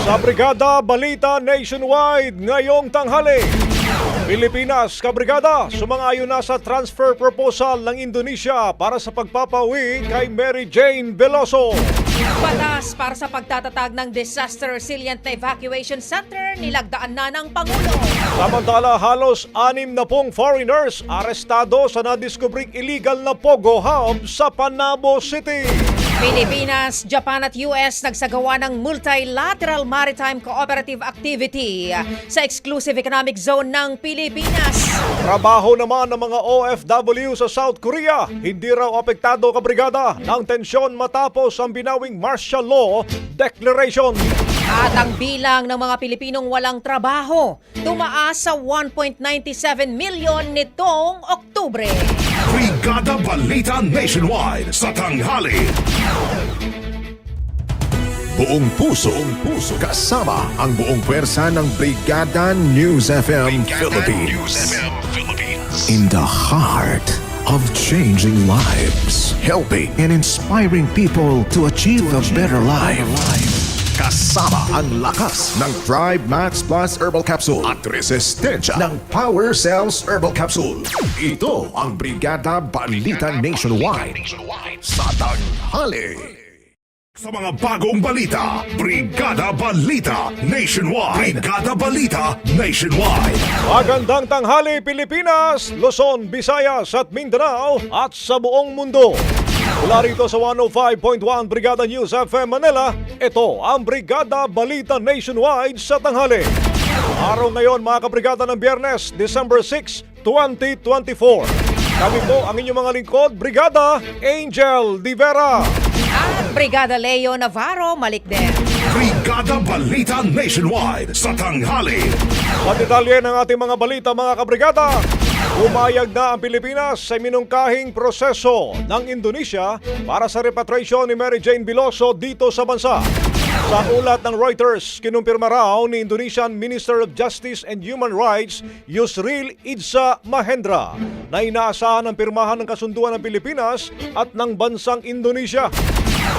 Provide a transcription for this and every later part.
Sa Brigada Balita Nationwide ngayong tanghali. Pilipinas, kabrigada, sumangayon na sa transfer proposal ng Indonesia para sa pagpapawi kay Mary Jane Veloso. Batas para sa pagtatatag ng Disaster Resilient na Evacuation Center nilagdaan na ng Pangulo. Samantala, halos anim na pong foreigners arestado sa nadiskubring illegal na Pogo Hub sa Panabo City. Pilipinas, Japan at US nagsagawa ng multilateral maritime cooperative activity sa exclusive economic zone ng Pilipinas. Trabaho naman ng mga OFW sa South Korea, hindi raw apektado kabrigada ng tensyon matapos ang binawing martial law declaration. At ang bilang ng mga Pilipinong walang trabaho tumaas sa 1.97 million nitong Oktubre. Brigada Balita Nationwide sa tanghali. Buong puso, buong puso, kasama ang buong pwersa ng Brigada News FM Philippines. In the heart of changing lives, helping and inspiring people to achieve a better life. Kasama ang lakas ng Tribe Max Plus Herbal Capsule at resistensya ng Power Cells Herbal Capsule. Ito ang Brigada Balita Nationwide sa tanghali. Sa mga bagong balita, Brigada Balita Nationwide. Brigada Balita Nationwide. Magandang tanghali Pilipinas, Luzon, Visayas at Mindanao at sa buong mundo. Mula rito sa 105.1 Brigada News FM Manila, ito ang Brigada Balita Nationwide sa tanghali. Araw ngayon mga kabrigada ng Biyernes, December 6, 2024. Kami po ang inyong mga lingkod, Brigada Angel Di Vera. At Brigada Leo Navarro Malikden. Brigada Balita Nationwide sa tanghali. Sa detalye ng ating mga balita mga kabrigada, Umayag na ang Pilipinas sa minungkahing proseso ng Indonesia para sa repatriation ni Mary Jane Biloso dito sa bansa. Sa ulat ng Reuters, kinumpirma raw ni Indonesian Minister of Justice and Human Rights Yusril Idsa Mahendra na inaasahan ang pirmahan ng kasunduan ng Pilipinas at ng bansang Indonesia.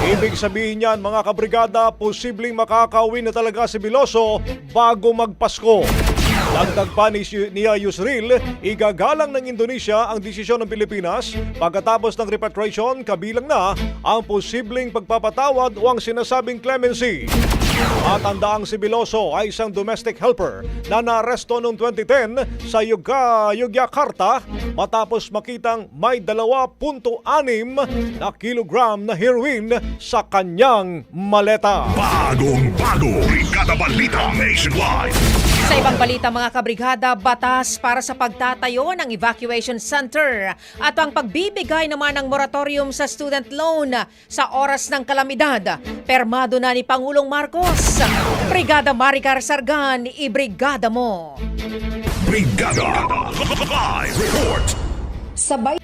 Ibig sabihin niyan mga kabrigada, posibleng makakauwi na talaga si Biloso bago magpasko. Dagdag pa ni niya Yusril, igagalang ng Indonesia ang desisyon ng Pilipinas pagkatapos ng repatriation kabilang na ang posibleng pagpapatawad o ang sinasabing clemency. Matandaang si Biloso ay isang domestic helper na naaresto noong 2010 sa Yuga, Yogyakarta matapos makitang may 2.6 na kilogram na heroin sa kanyang maleta. Bagong bago. Brigada Balita Nationwide. Sa ibang balita mga kabrigada, batas para sa pagtatayo ng evacuation center at ang pagbibigay naman ng moratorium sa student loan sa oras ng kalamidad. Permado na ni Pangulong Marcos. Brigada Maricar Sargan, ibrigada mo. Brigada. Live report. Sabay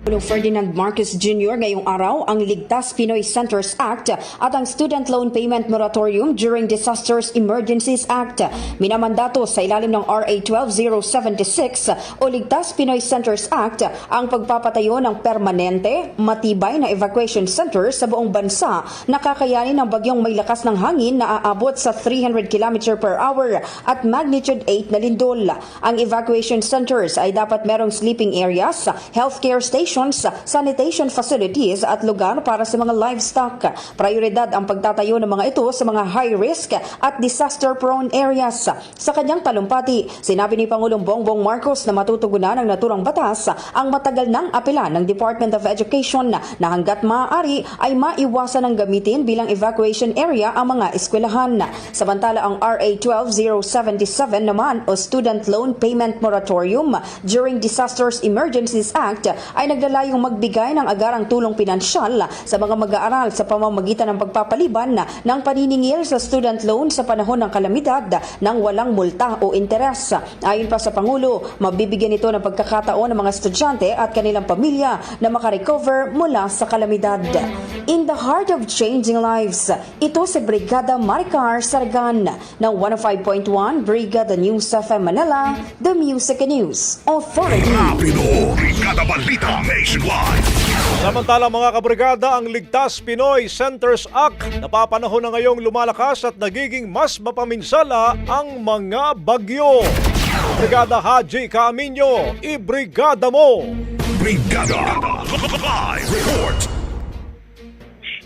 Pangulong Ferdinand Marcos Jr. ngayong araw ang Ligtas Pinoy Centers Act at ang Student Loan Payment Moratorium during Disasters Emergencies Act. Minamandato sa ilalim ng RA 12076 o Ligtas Pinoy Centers Act ang pagpapatayo ng permanente, matibay na evacuation center sa buong bansa na kakayanin ng bagyong may lakas ng hangin na aabot sa 300 km per hour at magnitude 8 na lindol. Ang evacuation centers ay dapat merong sleeping areas, healthcare stations, sanitation facilities at lugar para sa mga livestock. Prioridad ang pagtatayo ng mga ito sa mga high risk at disaster prone areas. Sa kanyang talumpati, sinabi ni Pangulong Bongbong Marcos na matutugunan ng naturang batas ang matagal nang apela ng Department of Education na hanggat maaari ay maiwasan ang gamitin bilang evacuation area ang mga eskwelahan. Samantala ang RA 12077 naman o Student Loan Payment Moratorium during Disasters Emergencies Act ay naglalayong magbigay ng agarang tulong pinansyal sa mga mag-aaral sa pamamagitan ng pagpapaliban ng paniningil sa student loan sa panahon ng kalamidad ng walang multa o interes. Ayon pa sa Pangulo, mabibigyan ito ng pagkakataon ng mga estudyante at kanilang pamilya na makarecover mula sa kalamidad. In the heart of changing lives, ito si Brigada Maricar Sargan ng 105.1 Brigada News FM Manila, The Music News Authority. Rapido. Brigada Balita Nationwide. Samantala mga kabrigada, ang Ligtas Pinoy Centers Act napapanahon na ngayong lumalakas at nagiging mas mapaminsala ang mga bagyo. Brigada Haji Caaminyo, ibrigada mo! Brigada. Live report.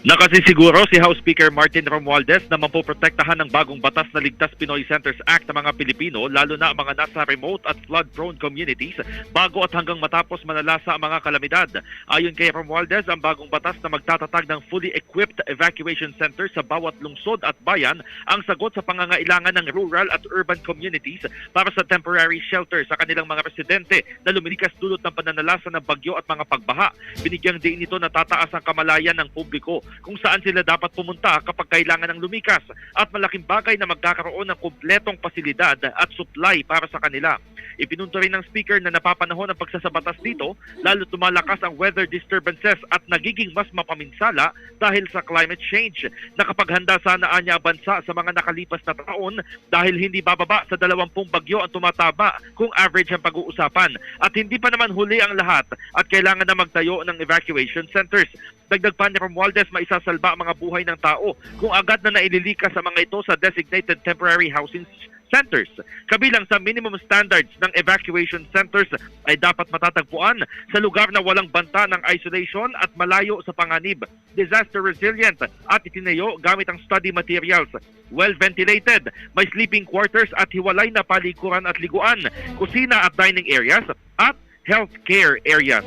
Nakasisiguro si House Speaker Martin Romualdez na mapoprotektahan ng bagong batas na Ligtas Pinoy Centers Act ang mga Pilipino lalo na ang mga nasa remote at flood-prone communities bago at hanggang matapos manalasa ang mga kalamidad. Ayon kay Romualdez, ang bagong batas na magtatatag ng fully equipped evacuation center sa bawat lungsod at bayan ang sagot sa pangangailangan ng rural at urban communities para sa temporary shelter sa kanilang mga residente na lumilikas dulot ng pananalasa ng bagyo at mga pagbaha. Binigyang din ito na tataas ang kamalayan ng publiko kung saan sila dapat pumunta kapag kailangan ng lumikas at malaking bagay na magkakaroon ng kumpletong pasilidad at supply para sa kanila. Ipinunto rin ng speaker na napapanahon ang pagsasabatas dito lalo tumalakas ang weather disturbances at nagiging mas mapaminsala dahil sa climate change. Nakapaghanda sana anya bansa sa mga nakalipas na taon dahil hindi bababa sa 20 bagyo ang tumataba kung average ang pag-uusapan. At hindi pa naman huli ang lahat at kailangan na magtayo ng evacuation centers. Dagdag pa ni Romualdez, maisasalba ang mga buhay ng tao kung agad na naililikas sa mga ito sa designated temporary housing centers. Kabilang sa minimum standards ng evacuation centers ay dapat matatagpuan sa lugar na walang banta ng isolation at malayo sa panganib, disaster resilient at itinayo gamit ang study materials. Well ventilated, may sleeping quarters at hiwalay na palikuran at liguan, kusina at dining areas at healthcare areas.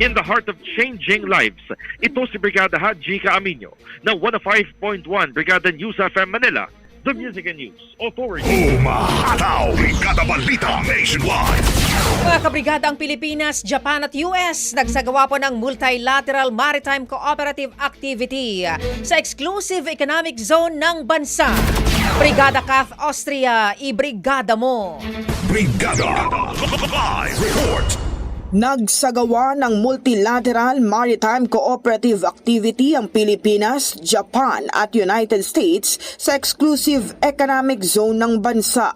In the heart of changing lives, ito si Brigada Haji Caaminyo ng 105.1 Brigada News FM Manila, The Music and News Authority. Umahataw. Brigada Balita Nationwide. Mga kabrigada ang Pilipinas, Japan at US nagsagawa po ng Multilateral Maritime Cooperative Activity sa exclusive economic zone ng bansa. Brigada Kath Austria, ibrigada mo. Brigada Live Report. Nagsagawa ng multilateral maritime cooperative activity ang Pilipinas, Japan at United States sa exclusive economic zone ng bansa.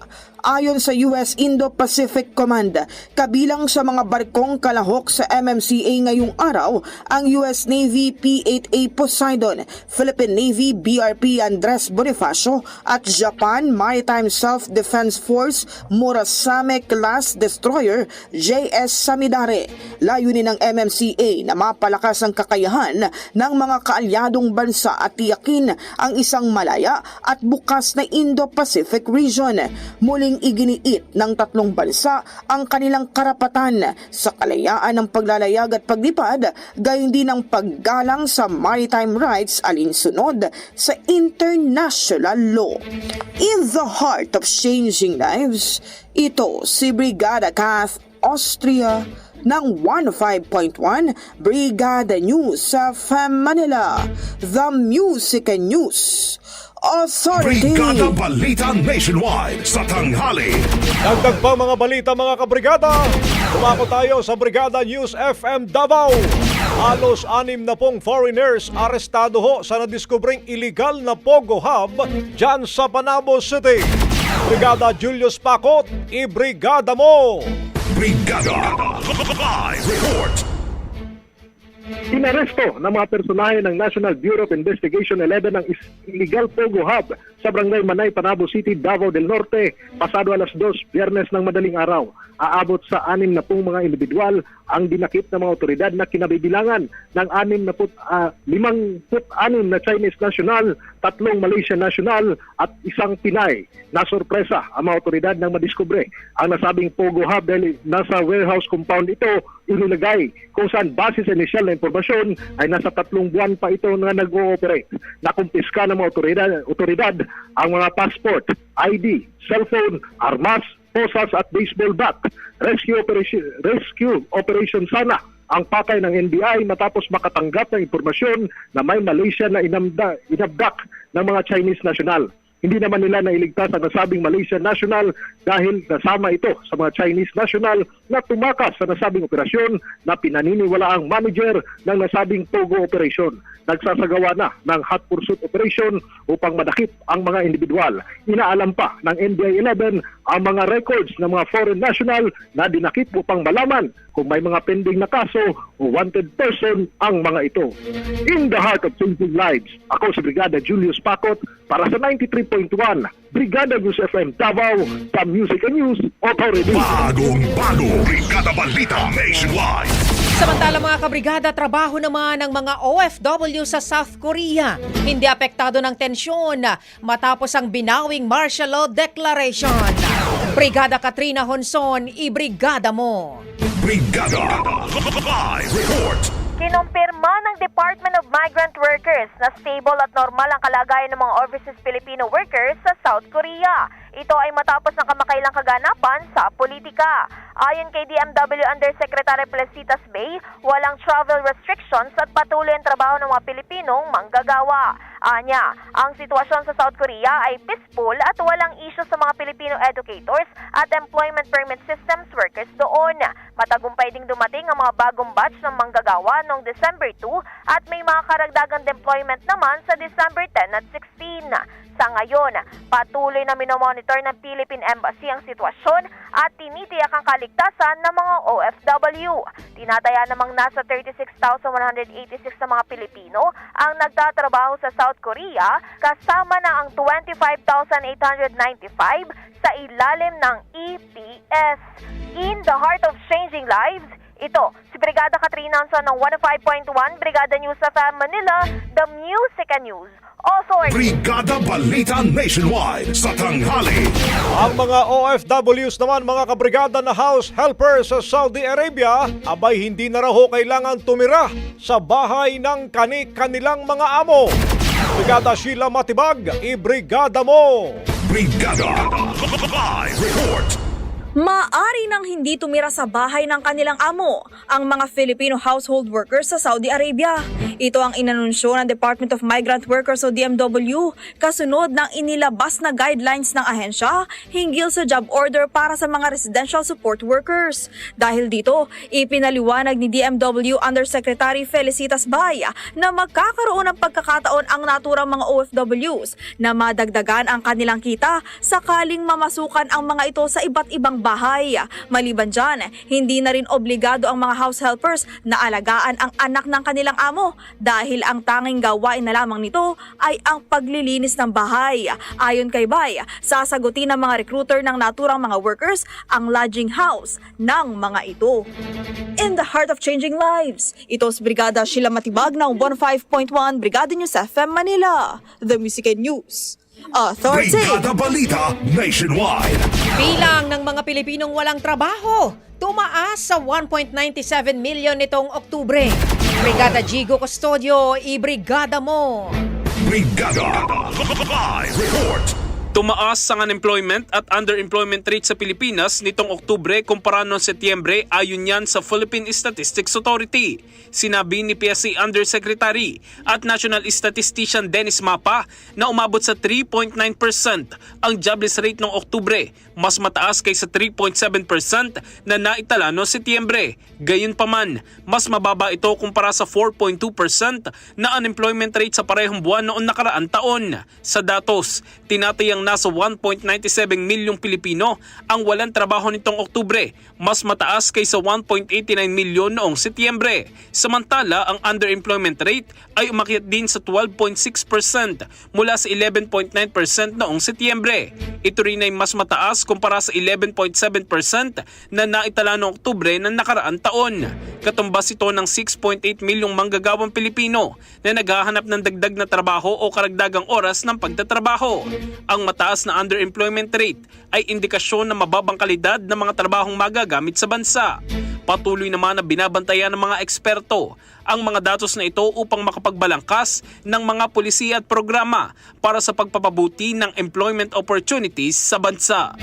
Ayon sa US Indo-Pacific Command, kabilang sa mga barkong kalahok sa MMCA ngayong araw ang US Navy P-8A Poseidon, Philippine Navy BRP Andres Bonifacio at Japan Maritime Self-Defense Force Murasame Class Destroyer JS Samidare. Layunin ng MMCA na mapalakas ang kakayahan ng mga kaalyadong bansa at tiyakin ang isang malaya at bukas na Indo-Pacific region. Muling iginiit ng tatlong bansa ang kanilang karapatan sa kalayaan ng paglalayag at paglipad, gayon din ang paggalang sa maritime rights alinsunod sa international law. In the heart of changing lives, ito si Brigada Kath Austria ng 105.1 Brigada News sa Manila, The Music News Authority. Brigada Balita Nationwide sa tanghali. Dagdag pa mga balita mga kabrigada. Tumako tayo sa Brigada News FM Davao. Halos anim na pong foreigners arestado ho sa nadiskubring illegal na Pogo Hub dyan sa Panabo City. Brigada Julius Pakot, ibrigada mo! Brigada Live Report. Inaresto ng mga personahe ng National Bureau of Investigation 11 ang is- illegal Pogo Hub sa Barangay Manay, Panabo City, Davao del Norte pasado alas 2, biyernes ng madaling araw. Aabot sa anim na pong mga individual ang dinakip ng mga otoridad na kinabibilangan ng anim na put, ah, limang put anim na Chinese national, tatlong Malaysian national at isang Pinay. Nasorpresa ang mga otoridad nang madiskubre ang nasabing Pogo Hub dahil nasa warehouse compound ito inilagay kung saan base sa inisyal na impormasyon ay nasa tatlong buwan pa ito na nag-ooperate. Nakumpiska ng mga otoridad, otoridad ang mga passport, ID, cellphone, armas, posas at baseball bat. Rescue operation, rescue operation sana ang pakay ng NBI matapos makatanggap ng impormasyon na may Malaysia na inamda, inabdak ng mga Chinese national. Hindi naman nila nailigtas ang nasabing Malaysian national dahil nasama ito sa mga Chinese national na tumakas sa nasabing operasyon na pinaniniwala ang manager ng nasabing Pogo operation. Nagsasagawa na ng hot pursuit operation upang madakip ang mga individual. Inaalam pa ng NBI 11 ang mga records ng mga foreign national na dinakip upang malaman kung may mga pending na kaso o wanted person ang mga ito. In the heart of changing lives, ako si Brigada Julius Pakot para sa 93.1 Brigada News FM Davao, the Music and News Authority. Bagong bago. Brigada Balita Nationwide. Samantala mga kabrigada, trabaho naman ng mga OFW sa South Korea. Hindi apektado ng tensyon matapos ang binawing martial law declaration. Brigada Katrina Honson, ibrigada mo. Brigada Live Report. Kinumpirma ng Department of Migrant Workers na stable at normal ang kalagayan ng mga overseas Filipino workers sa South Korea. Ito ay matapos ng kamakailang kaganapan sa politika. Ayon kay DMW Undersecretary Placitas Bay, walang travel restrictions at patuloy ang trabaho ng mga Pilipinong manggagawa. Anya, ang sitwasyon sa South Korea ay peaceful at walang issue sa mga Filipino educators at employment permit systems workers doon. Matagumpay ding dumating ang mga bagong batch ng manggagawa noong December 2 at may mga karagdagang deployment naman sa December 10 at 16. Sa ngayon, patuloy na minomonitor ng Philippine Embassy ang sitwasyon at tinitiyak ang kaligtasan ng mga OFW. Tinataya namang nasa 36,186 na mga Pilipino ang nagtatrabaho sa South Korea kasama na ang 25,895 sa ilalim ng EPS. In the heart of changing lives, ito, si Brigada Katrina Anson ng 105.1 Brigada News sa Manila, The Music and News Authority. Brigada Balita Nationwide sa tanghali. Ang mga OFWs naman mga kabrigada na house helper sa Saudi Arabia, abay hindi na raw kailangan tumira sa bahay ng kani-kanilang mga amo. Brigada Sheila Matibag, ibrigada mo! Brigada Live Report. Maari nang hindi tumira sa bahay ng kanilang amo ang mga Filipino household workers sa Saudi Arabia. Ito ang inanunsyo ng Department of Migrant Workers o DMW kasunod ng inilabas na guidelines ng ahensya hinggil sa job order para sa mga residential support workers. Dahil dito, ipinaliwanag ni DMW Undersecretary Felicitas Baya na magkakaroon ng pagkakataon ang naturang mga OFWs na madagdagan ang kanilang kita sakaling mamasukan ang mga ito sa iba't ibang bahay. Maliban dyan, hindi na rin obligado ang mga house helpers na alagaan ang anak ng kanilang amo dahil ang tanging gawain na lamang nito ay ang paglilinis ng bahay. Ayon kay Bay, sasagutin ng mga recruiter ng naturang mga workers ang lodging house ng mga ito. In the heart of changing lives, ito si Brigada Sheila Matibag ng 15.1 Brigada News FM Manila, The Music and News Authority. Brigada Balita Nationwide. Bilang ng mga Pilipinong walang trabaho, tumaas sa 1.97 million nitong Oktubre. Brigada Jigo Custodio, ibrigada mo! Brigada Live Report. Tumaas ang unemployment at underemployment rate sa Pilipinas nitong Oktubre kumpara noong Setyembre ayon yan sa Philippine Statistics Authority. Sinabi ni PSC Undersecretary at National Statistician Dennis Mapa na umabot sa 3.9% ang jobless rate noong Oktubre, mas mataas kaysa 3.7% na naitala noong Setyembre. Gayunpaman, mas mababa ito kumpara sa 4.2% na unemployment rate sa parehong buwan noong nakaraan taon. Sa datos, tinatayang nasa 1.97 milyong Pilipino ang walang trabaho nitong Oktubre, mas mataas kaysa 1.89 milyon noong Setyembre. Samantala, ang underemployment rate ay umakyat din sa 12.6% mula sa 11.9% noong Setyembre. Ito rin ay mas mataas kumpara sa 11.7% na naitala noong Oktubre ng nakaraan taon. Katumbas ito ng 6.8 milyong manggagawang Pilipino na naghahanap ng dagdag na trabaho o karagdagang oras ng pagtatrabaho. Ang mataas na underemployment rate ay indikasyon na mababang kalidad ng mga trabahong magagamit sa bansa. Patuloy naman na binabantayan ng mga eksperto ang mga datos na ito upang makapagbalangkas ng mga polisiya at programa para sa pagpapabuti ng employment opportunities sa bansa.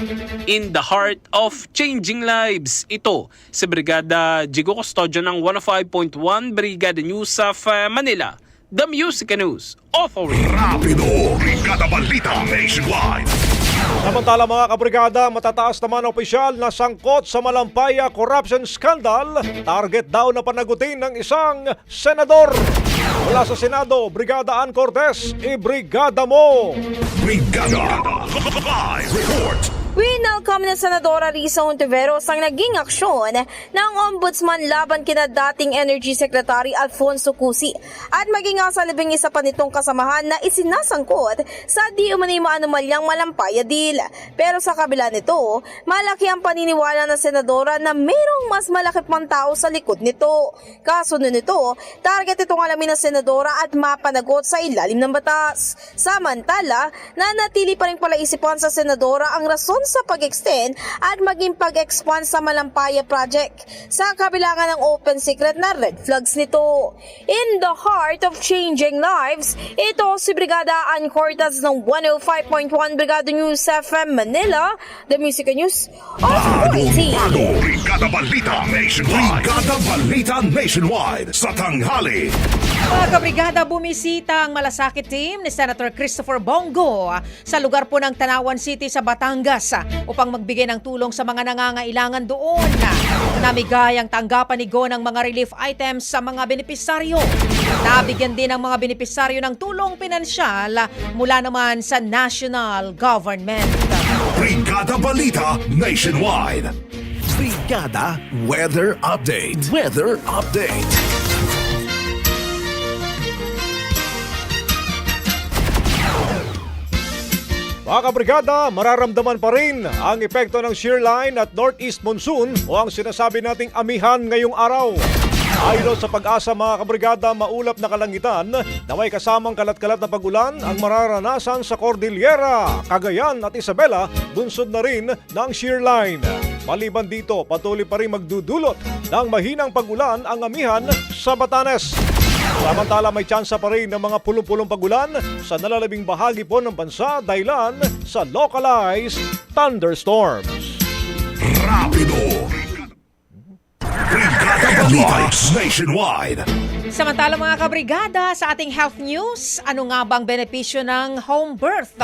In the heart of changing lives, ito si Brigada Jigo Custodio ng 105.1 Brigada News of Manila, The Music News Authority. Rapido. Brigada Balita Nationwide. Samantala mga kabrigada, matataas naman ang opisyal na sangkot sa Malampaya corruption scandal. Target daw na panagutin ng isang senador. Mula sa Senado, Brigada Ann Cortez, ibrigada mo! Brigada Live Report. Winalcome ng Senadora Risa Ontiveros ang naging aksyon ng Ombudsman laban kina dating Energy Secretary Alfonso Cusi at maging nga sa labing isa pa nitong kasamahan na isinasangkot sa di umano'y maanumalyang malampaya deal. Pero sa kabila nito, malaki ang paniniwala ng Senadora na mayroong mas malaki pang tao sa likod nito. Kasunod nito, target itong alamin ng Senadora at mapanagot sa ilalim ng batas. Samantala, nanatili pa rin pala isipan sa Senadora ang rason sa pag-extend at maging pag-expand sa Malampaya Project sa kabilangan ng open secret na red flags nito. In the heart of changing lives, ito si Brigada Ann Cortez ng 105.1 Brigada News FM Manila, The Music News Authority. Bago. Brigada Balita Nationwide. Brigada Balita Nationwide. Sa tanghali. Mga kabrigada, bumisita ang malasakit team ni Senator Christopher Bongo sa lugar po ng Tanawan City sa Batangas upang magbigay ng tulong sa mga nangangailangan doon. Namigay ang tanggapan ni Go ng mga relief items sa mga benepisaryo. Nabigyan din ang mga benepisaryo ng tulong pinansyal mula naman sa national government. Brigada Balita Nationwide. Brigada Weather Update. Weather Update. Mga kabrigada, mararamdaman pa rin ang epekto ng shear line at northeast monsoon o ang sinasabi nating amihan ngayong araw. Ayon sa pag-asa mga kabrigada, maulap na kalangitan na may kasamang kalat-kalat na pagulan ang mararanasan sa Cordillera, Cagayan at Isabela, bunsod na rin ng shear line. Maliban dito, patuloy pa rin magdudulot ng mahinang pagulan ang amihan sa Batanes. Samantala may tsansa pa rin ng mga pulong-pulong pagulan sa nalalabing bahagi po ng bansa dahilan sa localized thunderstorms. Rapido. Brigada nationwide. Samantala mga kabrigada, sa ating health news, ano nga bang benepisyo ng home birth?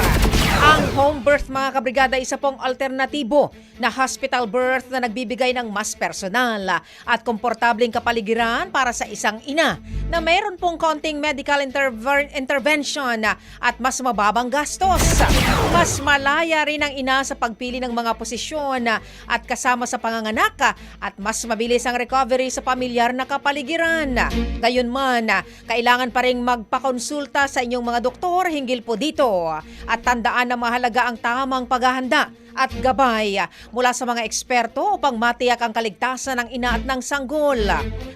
Ang home birth mga kabrigada isa pong alternatibo na hospital birth na nagbibigay ng mas personal at komportabling kapaligiran para sa isang ina na mayroon pong konting medical interver- intervention at mas mababang gastos. Mas malaya rin ang ina sa pagpili ng mga posisyon at kasama sa panganganak at mas mabilis ang recovery sa pamilyar na kapaligiran. Gayunman, kailangan pa rin magpakonsulta sa inyong mga doktor hinggil po dito at tandaan na mahalaga ang tamang paghahanda at gabay mula sa mga eksperto upang matiyak ang kaligtasan ng ina at ng sanggol.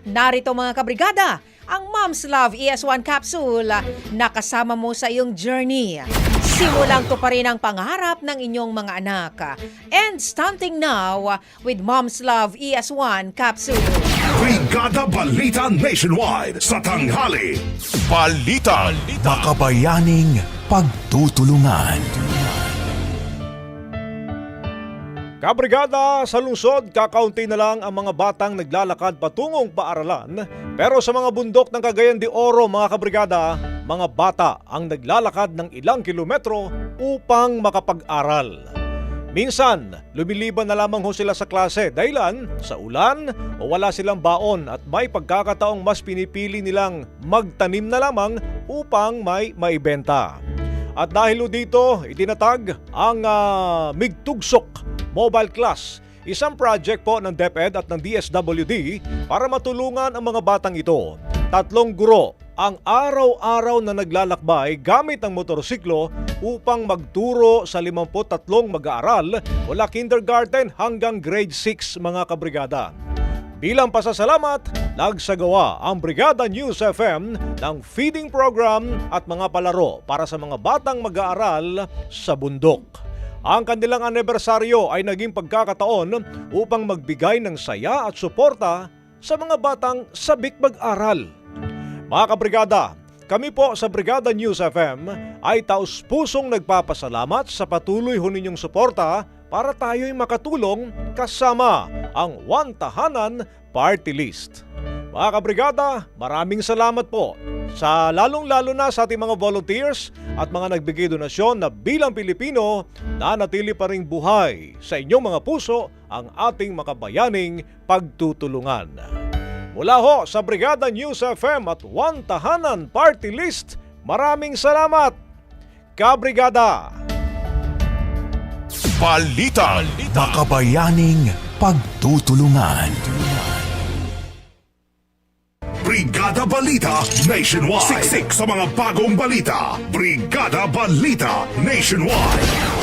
Narito mga kabrigada, ang Mom's Love ES1 capsule na kasama mo sa iyong journey. Simulang to pa rin ang pangarap ng inyong mga anak. And stunting now with Mom's Love ES1 capsule. Brigada Balita Nationwide sa tanghali. Balita. Makabayaning pagtutulungan. Kabrigada, sa lungsod, kakaunti na lang ang mga batang naglalakad patungong paaralan. Pero sa mga bundok ng Cagayan de Oro, mga kabrigada, mga bata ang naglalakad ng ilang kilometro upang makapag-aral. Minsan, lumiliban na lamang ho sila sa klase dahilan sa ulan o wala silang baon at may pagkakataong mas pinipili nilang magtanim na lamang upang may maibenta. At dahil ho dito, itinatag ang ah, Migtugsok Mobile Class, isang project po ng DepEd at ng DSWD para matulungan ang mga batang ito. Tatlong guro ang araw-araw na naglalakbay gamit ang motorsiklo upang magturo sa 53 mag-aaral mula kindergarten hanggang grade 6 mga kabrigada. Bilang pasasalamat, nagsagawa ang Brigada News FM ng feeding program at mga palaro para sa mga batang mag-aaral sa bundok. Ang kanilang anibersaryo ay naging pagkakataon upang magbigay ng saya at suporta sa mga batang sabik mag-aral. Mga kabrigada, kami po sa Brigada News FM ay taus-pusong nagpapasalamat sa patuloy ho ninyong suporta para tayo'y makatulong kasama ang One Tahanan Party List. Mga kabrigada, maraming salamat po sa lalong-lalo na sa ating mga volunteers at mga nagbigay donasyon na bilang Pilipino na natili pa ring buhay sa inyong mga puso ang ating makabayaning pagtutulungan. Mula ho sa Brigada News FM at One Tahanan Party List, maraming salamat! Kabrigada! Balita. Makabayaning pagtutulungan. Brigada Balita Nationwide. Siksik sa mga bagong balita. Brigada Balita Nationwide.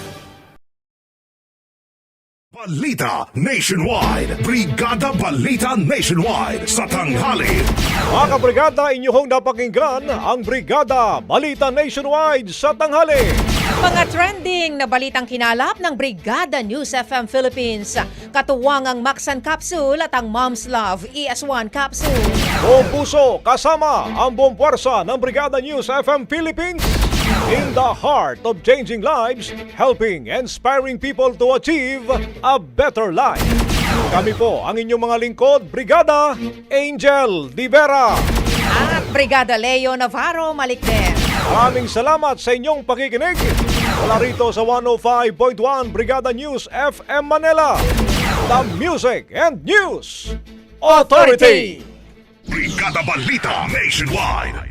Balita Nationwide. Brigada Balita Nationwide. Sa tanghali. Mga kabrigada, inyong napakinggan ang Brigada Balita Nationwide sa tanghali. Mga trending na balitang kinalap ng Brigada News FM Philippines. Katuwang ang Maxan Capsule at ang Mom's Love ES1 Capsule. Buong puso kasama ang buong puwersa ng Brigada News FM Philippines. In the heart of changing lives, helping, inspiring people to achieve a better life. Kami po ang inyong mga lingkod, Brigada Angel Divera. At Brigada Leo Navarro Malikden. Maraming salamat sa inyong pakikinig. Mula rito sa 105.1 Brigada News FM Manila. The Music and News Authority. Brigada Balita Nationwide.